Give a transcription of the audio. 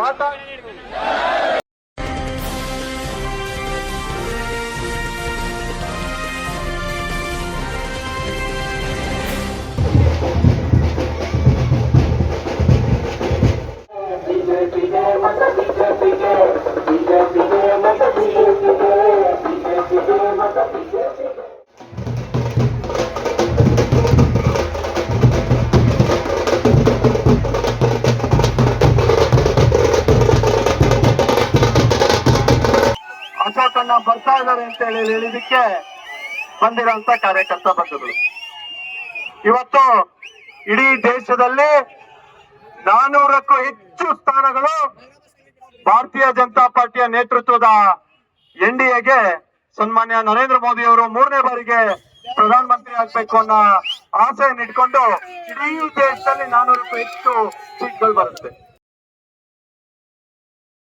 माता Thank you. ಬಿಜೆಪಿಗೆ ಅಶೋಕಣ್ಣ ಬರ್ತಾ ಇದ್ದಾರೆ ಅಂತ ಹೇಳಿ ಹೇಳಿದಕ್ಕೆ ಬಂದಿರೋಂತ ಕಾರ್ಯಕರ್ತ ಬಂಧುಗಳು. ಇವತ್ತು ಇಡೀ ದೇಶದಲ್ಲಿ ನಾನೂರಕ್ಕೂ ಹೆಚ್ಚು ಸ್ಥಾನಗಳು ಭಾರತೀಯ ಜನತಾ ಪಾರ್ಟಿಯ ನೇತೃತ್ವದ ಎನ್ ಡಿ ಎಗೆ ಸನ್ಮಾನ್ಯ ನರೇಂದ್ರ ಮೋದಿ ಅವರು ಮೂರನೇ ಬಾರಿಗೆ ಪ್ರಧಾನ ಮಂತ್ರಿ ಆಗ್ಬೇಕು ಅನ್ನೋ ಆಸೆಯನ್ನು ಇಟ್ಕೊಂಡು ಇಡೀ ದೇಶದಲ್ಲಿ ನಾನೂರಕ್ಕೂ ಹೆಚ್ಚು ಸೀಟ್ಗಳು ಬರುತ್ತೆ.